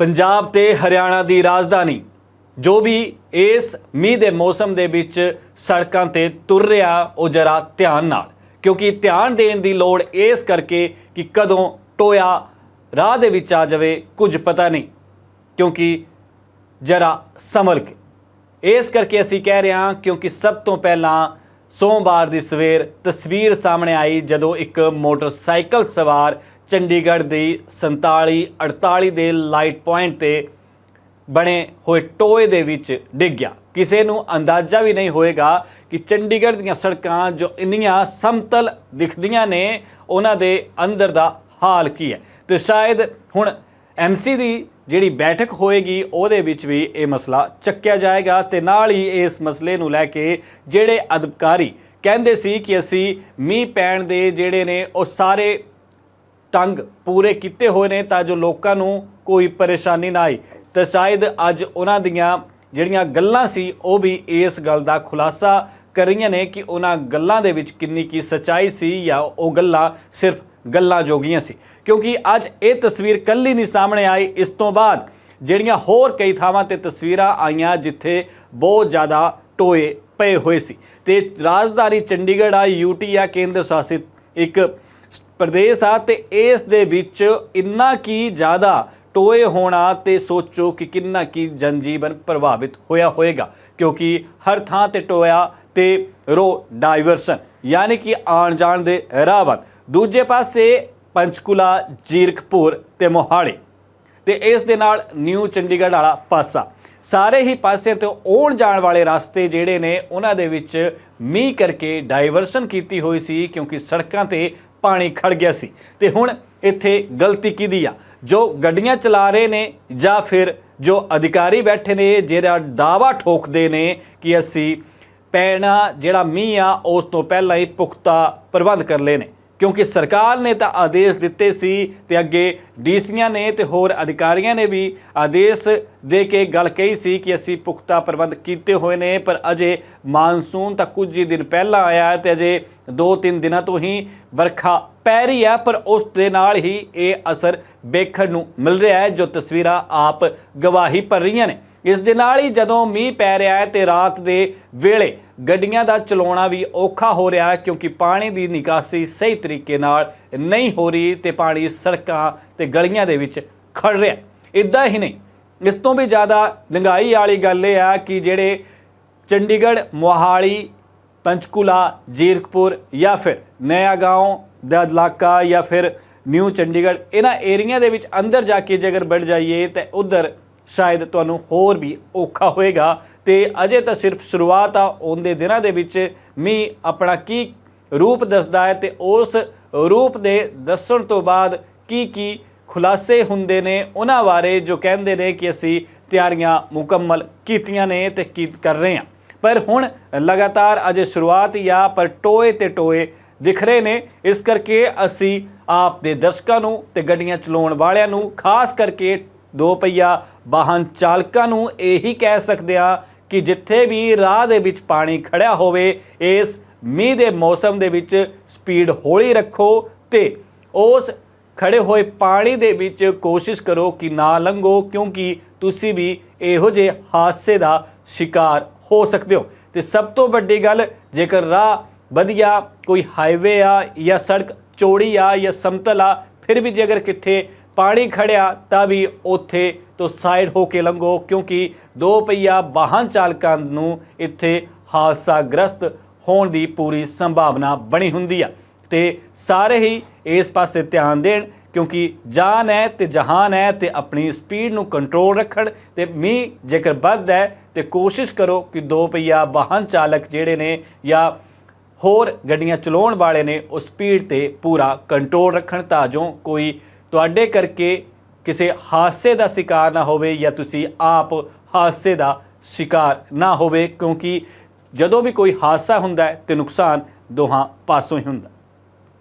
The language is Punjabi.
ਪੰਜਾਬ ਤੇ ਹਰਿਆਣਾ ਦੀ ਰਾਜਧਾਨੀ, ਜੋ ਵੀ ਇਸ ਮੀਂਹ ਦੇ ਮੌਸਮ ਦੇ ਵਿੱਚ ਸੜਕਾਂ ਤੇ ਤੁਰ ਰਿਹਾ, ਉਹ ਜਰਾ ਧਿਆਨ ਨਾਲ, ਕਿਉਂਕਿ ਧਿਆਨ ਦੇਣ ਦੀ ਲੋੜ ਇਸ ਕਰਕੇ ਕਿ ਕਦੋਂ ਟੋਇਆ ਰਾਹ ਦੇ ਵਿੱਚ ਆ ਜਾਵੇ, ਕੁਝ ਪਤਾ ਨਹੀਂ, ਕਿਉਂਕਿ ਜਰਾ ਸੰਭਲ ਕੇ। ਇਸ ਕਰਕੇ ਅਸੀਂ ਕਹਿ ਰਹੇ ਹਾਂ, ਕਿਉਂਕਿ ਸਭ ਤੋਂ ਪਹਿਲਾਂ ਸੋਮਵਾਰ ਦੀ ਸਵੇਰ ਤਸਵੀਰ ਸਾਹਮਣੇ ਆਈ, ਜਦੋਂ ਇੱਕ ਮੋਟਰਸਾਈਕਲ ਸਵਾਰ ਚੰਡੀਗੜ੍ਹ ਦੀ 47 48 ਦੇ ਲਾਈਟ ਪੁਆਇੰਟ ਤੇ ਬਣੇ ਹੋਏ ਟੋਏ ਦੇ ਵਿੱਚ ਡਿੱਗ ਗਿਆ। ਕਿਸੇ ਨੂੰ ਅੰਦਾਜ਼ਾ ਵੀ ਨਹੀਂ ਹੋਏਗਾ ਕਿ ਚੰਡੀਗੜ੍ਹ ਦੀਆਂ ਸੜਕਾਂ ਜੋ ਇੰਨੀਆਂ ਸਮਤਲ ਦਿਖਦੀਆਂ ਨੇ, ਉਹਨਾਂ ਦੇ ਅੰਦਰ ਦਾ ਹਾਲ ਕੀ ਹੈ? ਤੇ ਸ਼ਾਇਦ ਹੁਣ ਐਮਸੀ ਦੀ ਜਿਹੜੀ ਬੈਠਕ ਹੋਏਗੀ, ਉਹਦੇ ਵਿੱਚ ਵੀ ਇਹ ਮਸਲਾ ਚੱਕਿਆ ਜਾਏਗਾ ਤੇ ਨਾਲ ਹੀ ਇਸ ਮਸਲੇ ਨੂੰ ਲੈ ਕੇ ਜਿਹੜੇ ਅਧਿਕਾਰੀ ਕਹਿੰਦੇ ਸੀ ਕਿ ਅਸੀਂ ਮੀਂਹ ਪੈਣ ਦੇ ਜਿਹੜੇ ਨੇ, ਉਹ ਸਾਰੇ ਟੰਗ ਪੂਰੇ ਕੀਤੇ ਹੋਏ ਨੇ ਤਾਂ ਜੋ ਲੋਕਾਂ ਨੂੰ ਕੋਈ ਪਰੇਸ਼ਾਨੀ ਨਾ ਆਈ। ਤੇ ਸ਼ਾਇਦ ਅੱਜ ਉਹਨਾਂ ਦੀਆਂ ਜਿਹੜੀਆਂ ਗੱਲਾਂ ਸੀ, ਉਹ ਵੀ ਇਸ ਗੱਲ ਦਾ ਖੁਲਾਸਾ ਕਰ ਰਹੀਆਂ ਨੇ ਕਿ ਉਹਨਾਂ ਗੱਲਾਂ ਦੇ ਵਿੱਚ ਕਿੰਨੀ ਕੀ ਸਚਾਈ ਸੀ ਜਾਂ ਉਹ ਗੱਲਾਂ ਸਿਰਫ ਗੱਲਾਂ ਜੋਗੀਆਂ ਸੀ। ਕਿਉਂਕਿ ਅੱਜ ਇਹ ਤਸਵੀਰ ਕੱਲੀ ਨਹੀਂ ਸਾਹਮਣੇ ਆਈ। ਇਸ ਤੋਂ ਬਾਅਦ ਜਿਹੜੀਆਂ ਹੋਰ ਕਈ ਥਾਵਾਂ ਤੇ ਤਸਵੀਰਾਂ ਆਈਆਂ ਜਿੱਥੇ ਬਹੁਤ ਜ਼ਿਆਦਾ ਟੋਏ ਪਏ ਹੋਏ ਸੀ। ਤੇ ਰਾਜਧਾਨੀ ਚੰਡੀਗੜ੍ਹ ਆ ਯੂਟੀ ਆ, ਕੇਂਦਰ ਸ਼ਾਸਿਤ ਇੱਕ ਪ੍ਰਦੇਸ਼ ਆ ਤੇ ਇਸ ਦੇ ਵਿੱਚ ਇੰਨਾ ਕੀ ਜ਼ਿਆਦਾ ਟੋਏ ਹੋਣਾ ਤੇ ਸੋਚੋ ਕਿ ਕਿੰਨਾ ਕੀ ਜਨਜੀਵਨ ਪ੍ਰਭਾਵਿਤ ਹੋਇਆ ਹੋਏਗਾ, ਕਿਉਂਕਿ ਹਰ ਥਾਂ ਤੇ ਟੋਇਆ ਤੇ ਰੋ ਡਾਈਵਰਸ਼ਨ ਯਾਨੀ ਕਿ ਆਣ ਜਾਣ ਦੇ ਰਾਹ ਬੰਦ ਦੂਜੇ ਪਾਸੇ ਪੰਚਕੂਲਾ, ਜੀਰਕਪੁਰ ਤੇ ਮੋਹਾਲੀ ਤੇ ਇਸ ਦੇ ਨਾਲ ਨਿਊ ਚੰਡੀਗੜ੍ਹ ਵਾਲਾ ਪਾਸਾ। ਸਾਰੇ ਹੀ ਪਾਸੇ ਤੋਂ ਆਉਣ ਜਾਣ ਵਾਲੇ ਰਸਤੇ ਜਿਹੜੇ ਨੇ, ਉਹਨਾਂ ਦੇ ਵਿੱਚ ਮੀਂਹ ਕਰਕੇ ਡਾਈਵਰਸ਼ਨ ਕੀਤੀ ਹੋਈ ਸੀ, ਕਿਉਂਕਿ ਸੜਕਾਂ ਤੇ ਪਾਣੀ ਖੜ ਗਿਆ ਸੀ। ਤੇ ਹੁਣ ਇੱਥੇ ਗਲਤੀ ਕਿਹਦੀ ਆ? ਜੋ ਗੱਡੀਆਂ ਚਲਾ ਰਹੇ ਨੇ ਜਾਂ ਫਿਰ ਜੋ ਅਧਿਕਾਰੀ ਬੈਠੇ ਨੇ, ਜਿਹੜਾ ਦਾਵਾ ਠੋਕਦੇ ਨੇ ਕਿ ਅਸੀਂ ਪੈਣਾ, ਜਿਹੜਾ ਮੀਂਹ ਆ, ਉਸ ਤੋਂ ਪਹਿਲਾਂ ਹੀ ਪੁਖਤਾ ਪ੍ਰਬੰਧ ਕਰ ਲਏ ਨੇ। ਕਿਉਂਕਿ ਸਰਕਾਰ ਨੇ ਤਾਂ ਆਦੇਸ਼ ਦਿੱਤੇ ਸੀ ਤੇ ਅੱਗੇ ਡੀਸੀਆਂ ਨੇ ਤੇ ਹੋਰ ਅਧਿਕਾਰੀਆਂ ਨੇ ਵੀ ਆਦੇਸ਼ ਦੇ ਕੇ ਗੱਲ ਕਹੀ ਸੀ ਕਿ ਅਸੀਂ ਪੁਖਤਾ ਪ੍ਰਬੰਧ ਕੀਤੇ ਹੋਏ ਨੇ, ਪਰ ਅਜੇ ਮਾਨਸੂਨ ਤਾਂ ਕੁਝ ਹੀ ਦਿਨ ਪਹਿਲਾਂ ਆਇਆ ਹੈ ਤੇ ਅਜੇ 2-3 ਦਿਨਾਂ ਤੋਂ ਹੀ ਵਰਖਾ ਪੈ ਰਹੀ ਹੈ, ਪਰ ਉਸ ਦੇ ਨਾਲ ਹੀ ਇਹ ਅਸਰ ਵੇਖਣ ਨੂੰ ਮਿਲ ਰਿਹਾ ਹੈ, ਜੋ ਤਸਵੀਰਾਂ ਆਪ ਗਵਾਹੀ ਭਰ ਰਹੀਆਂ ਨੇ। ਇਸ ਦੇ ਨਾਲ ਹੀ ਜਦੋਂ ਮੀਂਹ ਪੈ ਰਿਹਾ ਹੈ ਤੇ ਰਾਤ ਦੇ ਵੇਲੇ ਗੱਡੀਆਂ ਦਾ ਚਲਾਉਣਾ ਵੀ ਔਖਾ ਹੋ ਰਿਹਾ ਹੈ, ਕਿਉਂਕਿ ਪਾਣੀ ਦੀ ਨਿਕਾਸੀ ਸਹੀ ਤਰੀਕੇ ਨਾਲ ਨਹੀਂ ਹੋ ਰਹੀ ਤੇ ਪਾਣੀ ਸੜਕਾਂ ਤੇ ਗਲੀਆਂ ਦੇ ਵਿੱਚ ਖੜ ਰਿਹਾ ਇਦਾਂ ਹੀ ਨਹੀਂ, ਇਸ ਤੋਂ ਵੀ ਜ਼ਿਆਦਾ ਲੰਗਾਈ ਵਾਲੀ ਗੱਲ ਇਹ ਆ ਕਿ ਜਿਹੜੇ ਚੰਡੀਗੜ੍ਹ, ਮੋਹਾਲੀ, ਪੰਚਕੂਲਾ, ਜੀਰਕਪੁਰ ਜਾਂ ਫਿਰ ਨਇਆ ਗਾਉਂ ਦਾ ਇਲਾਕਾ ਜਾਂ ਫਿਰ ਨਿਊ ਚੰਡੀਗੜ੍ਹ, ਇਹਨਾਂ ਏਰੀਆ ਦੇ ਵਿੱਚ ਅੰਦਰ ਜਾ ਕੇ ਜੇਕਰ ਬੜ ਜਾਈਏ ਤੇ ਉਧਰ ਸ਼ਾਇਦ ਤੁਹਾਨੂੰ ਹੋਰ ਵੀ ਔਖਾ ਹੋਏਗਾ। ਤੇ ਅਜੇ ਤਾਂ ਸਿਰਫ ਸ਼ੁਰੂਆਤ ਆ, ਉਹਦੇ ਦਿਨਾਂ ਦੇ ਵਿੱਚ ਮੀਂਹ ਆਪਣਾ ਕੀ ਰੂਪ ਦੱਸਦਾ ਹੈ ਤੇ ਉਸ ਰੂਪ ਦੇ ਦੱਸਣ ਤੋਂ ਬਾਅਦ ਕੀ ਕੀ ਖੁਲਾਸੇ ਹੁੰਦੇ ਨੇ, ਉਹਨਾਂ ਬਾਰੇ ਜੋ ਕਹਿੰਦੇ ਨੇ ਕਿ ਅਸੀਂ ਤਿਆਰੀਆਂ ਮੁਕੰਮਲ ਕੀਤੀਆਂ ਨੇ ਤੇ ਕੀ ਕਰ ਰਹੇ ਹਾਂ। ਪਰ ਹੁਣ ਲਗਾਤਾਰ ਅਜੇ ਸ਼ੁਰੂਆਤ ਹੀ ਆ, ਪਰ ਟੋਏ ਤੇ ਟੋਏ ਦਿਖ ਰਹੇ ਨੇ। ਇਸ ਕਰਕੇ ਅਸੀਂ ਆਪ ਦੇ ਦਰਸ਼ਕਾਂ ਨੂੰ ਤੇ ਗੱਡੀਆਂ ਚਲਾਉਣ ਵਾਲਿਆਂ ਨੂੰ, ਖਾਸ ਕਰਕੇ ਦੋ ਪਹੀਆ ਵਾਹਨ ਚਾਲਕਾਂ ਨੂੰ ਇਹੀ ਕਹਿ ਸਕਦੇ ਆ ਕਿ ਜਿੱਥੇ ਵੀ ਰਾਹ ਦੇ ਵਿੱਚ ਪਾਣੀ ਖੜਿਆ ਹੋਵੇ, ਇਸ ਮੀਂਹ ਦੇ ਮੌਸਮ ਦੇ ਵਿੱਚ ਸਪੀਡ ਹੌਲੀ ਰੱਖੋ ਤੇ ਉਸ ਖੜੇ ਹੋਏ ਪਾਣੀ ਦੇ ਵਿੱਚ ਕੋਸ਼ਿਸ਼ ਕਰੋ ਕਿ ਨਾ ਲੰਘੋ, ਕਿਉਂਕਿ ਤੁਸੀਂ ਵੀ ਇਹੋ ਜਿਹੇ ਹਾਦਸੇ ਦਾ ਸ਼ਿਕਾਰ ਹੋ ਸਕਦੇ ਹੋ। ਤੇ ਸਭ ਤੋਂ ਵੱਡੀ ਗੱਲ, ਜੇਕਰ ਰਾਹ ਵਧੀਆ ਕੋਈ ਹਾਈਵੇ ਆ ਜਾਂ ਸੜਕ ਚੌੜੀ ਆ ਜਾਂ ਸਮਤਲ ਆ, ਫਿਰ ਵੀ ਜੇਕਰ ਕਿੱਥੇ ਪਾਣੀ ਖੜਿਆ ਤਾਂ ਵੀ ਉੱਥੇ ਤੋਂ ਸਾਈਡ ਹੋ ਕੇ ਲੰਘੋ, ਕਿਉਂਕਿ ਦੋ ਪਹੀਆ ਵਾਹਨ ਚਾਲਕਾਂ ਨੂੰ ਇੱਥੇ ਹਾਦਸਾ ਗ੍ਰਸਤ ਹੋਣ ਦੀ ਪੂਰੀ ਸੰਭਾਵਨਾ ਬਣੀ ਹੁੰਦੀ ਆ। ਤੇ ਸਾਰੇ ਹੀ ਇਸ ਪਾਸੇ ਧਿਆਨ ਦੇਣ, ਕਿਉਂਕਿ ਜਾਨ ਹੈ ਤੇ ਜਹਾਨ ਹੈ ਤੇ ਆਪਣੀ ਸਪੀਡ ਨੂੰ ਕੰਟਰੋਲ ਰੱਖਣ ਤੇ ਮੀਂਹ ਜੇਕਰ ਵੱਧਦਾ ਹੈ ਤੇ ਕੋਸ਼ਿਸ਼ ਕਰੋ ਕਿ ਦੋ ਪਹੀਆ ਵਾਹਨ ਚਾਲਕ ਜਿਹੜੇ ਨੇ ਜਾਂ ਹੋਰ ਗੱਡੀਆਂ ਚਲਾਉਣ ਵਾਲੇ ਨੇ, ਉਹ ਸਪੀਡ ਤੇ ਪੂਰਾ ਕੰਟਰੋਲ ਰੱਖਣ ਤਾਂ ਜੋ ਕੋਈ ਤੁਹਾਡੇ ਕਰਕੇ ਕਿਸੇ ਹਾਦਸੇ ਦਾ ਸ਼ਿਕਾਰ ਨਾ ਹੋਵੇ ਜਾਂ ਤੁਸੀਂ ਆਪ ਹਾਦਸੇ ਦਾ ਸ਼ਿਕਾਰ ਨਾ ਹੋਵੇ, ਕਿਉਂਕਿ ਜਦੋਂ ਵੀ ਕੋਈ ਹਾਦਸਾ ਹੁੰਦਾ ਹੈ ਤੇ ਨੁਕਸਾਨ ਦੋਹਾਂ ਪਾਸੋਂ ਹੀ ਹੁੰਦਾ